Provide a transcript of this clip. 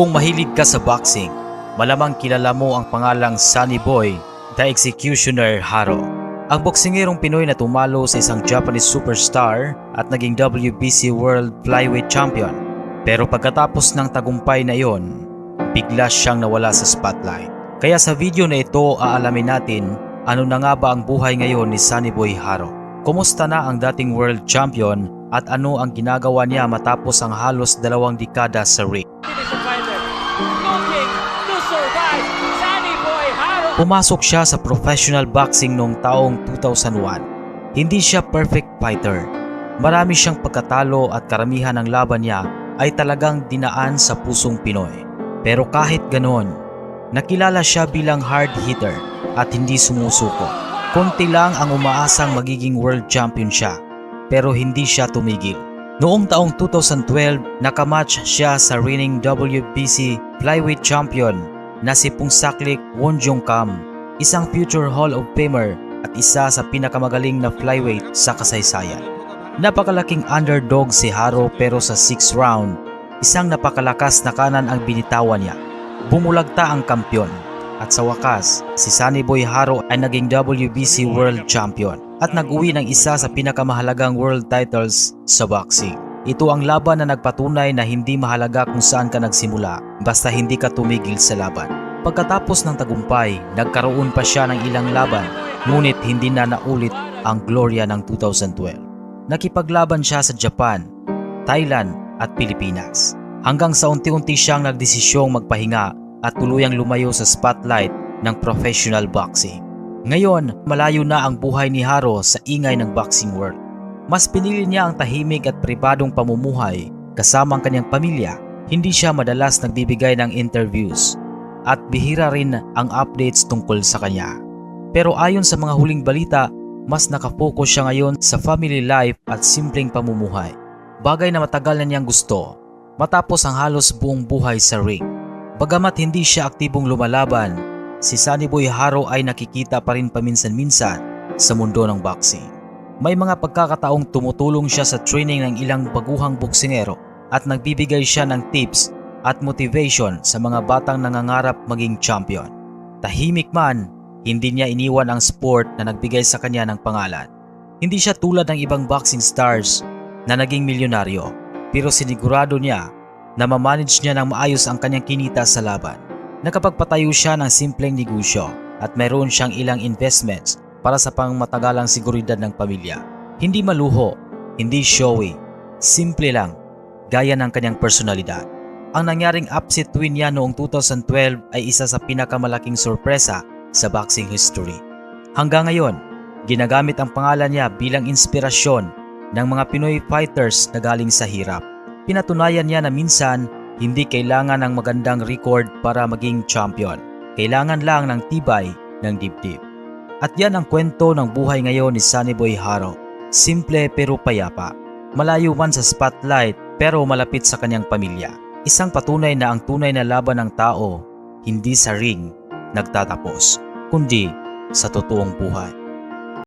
Kung mahilig ka sa boxing, malamang kilala mo ang pangalang Sunny Boy, the Executioner Haro. Ang boksingerong Pinoy na tumalo sa isang Japanese superstar at naging WBC World Flyweight Champion. Pero pagkatapos ng tagumpay na iyon, bigla siyang nawala sa spotlight. Kaya sa video na ito aalamin natin ano na nga ba ang buhay ngayon ni Sunny Boy Haro. Kumusta na ang dating world champion at ano ang ginagawa niya matapos ang halos dalawang dekada sa ring. Pumasok siya sa professional boxing noong taong 2001. Hindi siya perfect fighter. Marami siyang pagkatalo at karamihan ng laban niya ay talagang dinaan sa pusong Pinoy. Pero kahit ganoon, nakilala siya bilang hard hitter at hindi sumusuko. Konti lang ang umaasang magiging world champion siya, pero hindi siya tumigil. Noong taong 2012, nakamatch siya sa reigning WBC Flyweight Champion na si Pungsaklik Wonjong Kam, isang future Hall of Famer at isa sa pinakamagaling na flyweight sa kasaysayan. Napakalaking underdog si Haro pero sa 6th round, isang napakalakas na kanan ang binitawan niya. Bumulagta ang kampyon at sa wakas, si Sunny Boy Haro ay naging WBC World Champion at nag-uwi ng isa sa pinakamahalagang world titles sa boxing. Ito ang laban na nagpatunay na hindi mahalaga kung saan ka nagsimula basta hindi ka tumigil sa laban. Pagkatapos ng tagumpay, nagkaroon pa siya ng ilang laban ngunit hindi na naulit ang gloria ng 2012. Nakipaglaban siya sa Japan, Thailand at Pilipinas hanggang sa unti-unti siyang nagdesisyong magpahinga at tuluyang lumayo sa spotlight ng professional boxing. Ngayon, malayo na ang buhay ni Haro sa ingay ng boxing world. Mas pinili niya ang tahimik at pribadong pamumuhay kasama ang kanyang pamilya. Hindi siya madalas nagbibigay ng interviews at bihira rin ang updates tungkol sa kanya. Pero ayon sa mga huling balita, mas nakafocus siya ngayon sa family life at simpleng pamumuhay. Bagay na matagal na niyang gusto matapos ang halos buong buhay sa ring. Bagamat hindi siya aktibong lumalaban, si Sunny Boy Haro ay nakikita pa rin paminsan-minsan sa mundo ng boxing. May mga pagkakataong tumutulong siya sa training ng ilang baguhang boksingero at nagbibigay siya ng tips at motivation sa mga batang nangangarap maging champion. Tahimik man, hindi niya iniwan ang sport na nagbigay sa kanya ng pangalan. Hindi siya tulad ng ibang boxing stars na naging milyonaryo, pero sinigurado niya na mamanage niya ng maayos ang kanyang kinita sa laban. Nakapagpatayo siya ng simpleng negosyo at mayroon siyang ilang investments para sa pangmatagalang seguridad ng pamilya. Hindi maluho, hindi showy, simple lang, gaya ng kanyang personalidad. Ang nangyaring upset win niya noong 2012 ay isa sa pinakamalaking sorpresa sa boxing history. Hanggang ngayon, ginagamit ang pangalan niya bilang inspirasyon ng mga Pinoy fighters na galing sa hirap. Pinatunayan niya na minsan hindi kailangan ng magandang record para maging champion. Kailangan lang ng tibay ng dibdib. At yan ang kwento ng buhay ngayon ni Sunny Boy Haro. Simple pero payapa. Malayo man sa spotlight pero malapit sa kanyang pamilya. Isang patunay na ang tunay na laban ng tao hindi sa ring nagtatapos, kundi sa totoong buhay.